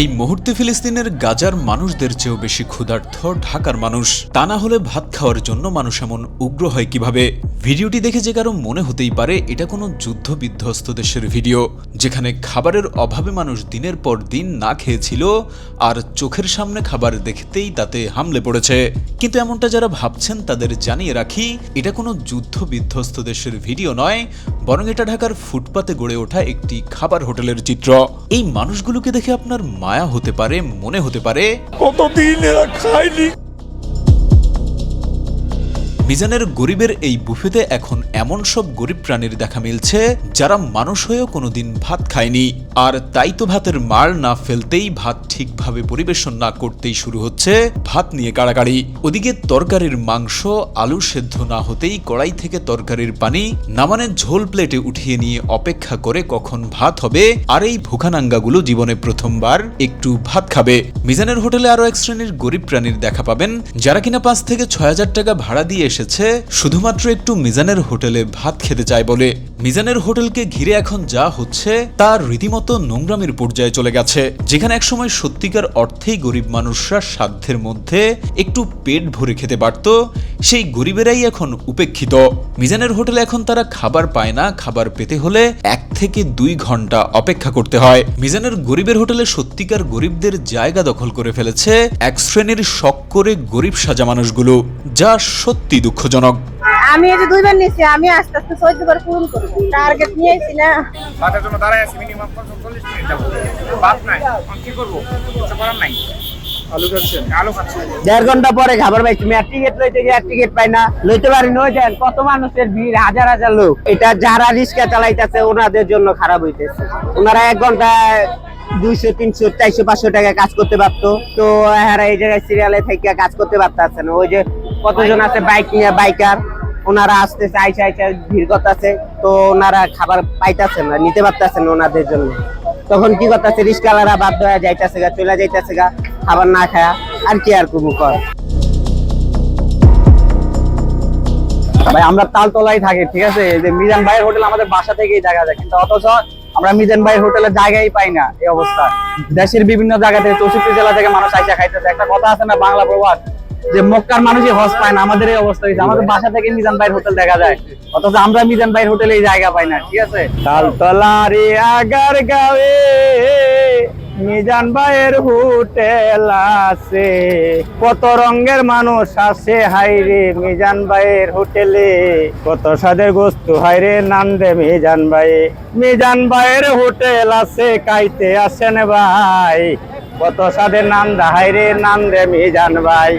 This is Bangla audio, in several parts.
এই মুহূর্তে ফিলিস্তিনের গাজার মানুষদের চেয়েও বেশি ক্ষুধার্থ ঢাকার মানুষ। তা না হলে ভাত খাওয়ার জন্য মানুষ এমন উগ্র হয় কীভাবে? ভিডিওটি দেখে যে কারও মনে হতেই পারে, এটা কোনো যুদ্ধ বিধ্বস্ত দেশের ভিডিও, যেখানে খাবারের অভাবে মানুষ দিনের পর দিন না খেয়েছিল আর চোখের সামনে খাবার দেখতেই তাতে হামলে পড়েছে। কিন্তু এমনটা যারা ভাবছেন তাদের জানিয়ে রাখি, এটা কোনো যুদ্ধ বিধ্বস্ত দেশের ভিডিও নয় বরং এটা ঢাকার ফুটপাতে গড়ে ওঠা একটি খাবার হোটেলের চিত্র। এই মানুষগুলোকে দেখে আপনার মায়া হতে পারে, মনে হতে পারে, কতদিন এরা খায়নি? মিজানের গরিবের এই বুফেতে এখন এমন সব গরিব প্রাণীর দেখা মিলছে, যারা মানুষ হয়েও কোনোদিন ভাত খায়নি। আর তাই তো ভাতের মার না ফেলতেই ভাত ঠিকভাবে পরিবেশন না করতেই শুরু হচ্ছে ভাত নিয়ে কাড়াকাড়ি। ওদিকে তরকারির মাংস, আলু সেদ্ধ না হতেই কড়াই থেকে তরকারির পানি, নামানে ঝোল প্লেটে উঠিয়ে নিয়ে অপেক্ষা করে কখন ভাত হবে, আর এই ভুখানাঙ্গাগুলো জীবনে প্রথমবার একটু ভাত খাবে। মিজানের হোটেলে আরও এক শ্রেণির গরিব প্রাণীর দেখা পাবেন, যারা কিনা পাঁচ থেকে ছয় হাজার টাকা ভাড়া দিয়ে এসেছে শুধুমাত্র একটু মিজানের হোটেলে ভাত খেতে চায় বলে। মিজানের হোটেলকে ঘিরে এখন যা হচ্ছে, তার রীতিমতো নোংরামির পর্যায়ে চলে গেছে, যেখানে একসময় সত্যিকার অর্থেই গরিব মানুষরা সাধ্যের মধ্যে একটু পেট ভরে খেতে পারত, সেই গরিবেরাই এখন উপেক্ষিত। মিজানের হোটেলে এখন তারা খাবার পায় না, খাবার পেতে হলে এক থেকে দুই ঘণ্টা অপেক্ষা করতে হয়। মিজানের গরিবের হোটেলে সত্যিকার গরিবদের জায়গা দখল করে ফেলেছে এক শ্রেণির শখ করে গরিব সাজা মানুষগুলো, যা সত্যি দুঃখজনক। আমি এই যে দুইবার নিয়েছি আমি আস্তে আস্তে চোদ্দ বার পূরণ করব। টার্গেট নিয়েছি না। ভাতের জন্য দাঁড়ায় আছি মিনিমাম চল্লিশ মিনিট যাব। ভাত নাই। কি করব? কিছু করার নাই। দেড় ঘণ্টা পরে খাবার পাইছি। আমি আর টিকিট লইতে গিয়ে আর টিকিট পাই না। লইতে পারি নই দেন কত মানুষের ভিড় হাজার হাজার লোক। এটা যারা রিক্সা চালাইতেছে ওনাদের জন্য খারাপ হইতেছে। ওনারা এক ঘন্টায় দুইশো তিনশো চারশো পাঁচশো টাকা কাজ করতে পারতো। তো এরা এই জায়গায় সিরিয়ালে থেকে কাজ করতে পারতেছে না। ওই যে কতজন আছে? বাইক নিয়ে বাইকার। ওনারা আসতেছে, আইসা আইসা ভিড় করতেছে। তো ওনারা খাবার পাইতেছে না, নিতে পারতেছে না ওনাদের জন্য। তখন কি করতেছে রিক্সাওয়ালারা বাধ্য হয়ে যাইতেছে গা, চলে যাইতেছে গা, খাবার না খায়া আর কি আর করব কর। ভাই, আমরা তালতলায় থাকি, ঠিক আছে? এই যে মিজান ভাইয়ের হোটেল আমাদের বাসা থেকেই দেখা যায়, কিন্তু অথচ আমরা মিজান ভাইয়ের হোটেলে জায়গাই পাই না এই অবস্থা। দেশের বিভিন্ন জায়গা থেকে, চৌষট্টি জেলা থেকে মানুষ আইসা খাইতেছে। একটা কথা আছে না, বাংলা প্রবাদ? যে মক্কার মানুষই হজ পায় না, আমাদের এই অবস্থা হয়েছে। আমাদের বাসা থেকে মিজান ভাইয়ের হোটেল দেখা যায়। অথচ আমরা মিজান ভাইয়ের হোটেলে এই জায়গা পাই না, ঠিক আছে? তালতলারে আগার গাবে মিজান ভাইয়ের হোটেল আছে। কত রঙের মানুষ আছে হাইরে মিজান ভাইয়ের হোটেলে। কত সাদের গোস্ত হাইরে নান্দে মিজান ভাই। মিজান ভাইয়ের হোটেল আছে, কাইতে আসেন ভাই। কত সাদের নান্দা হাইরে নান্দে মিজান ভাই।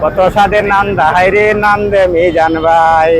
কত সাদের নান্দা হাইরে নান্দে মি ভাই।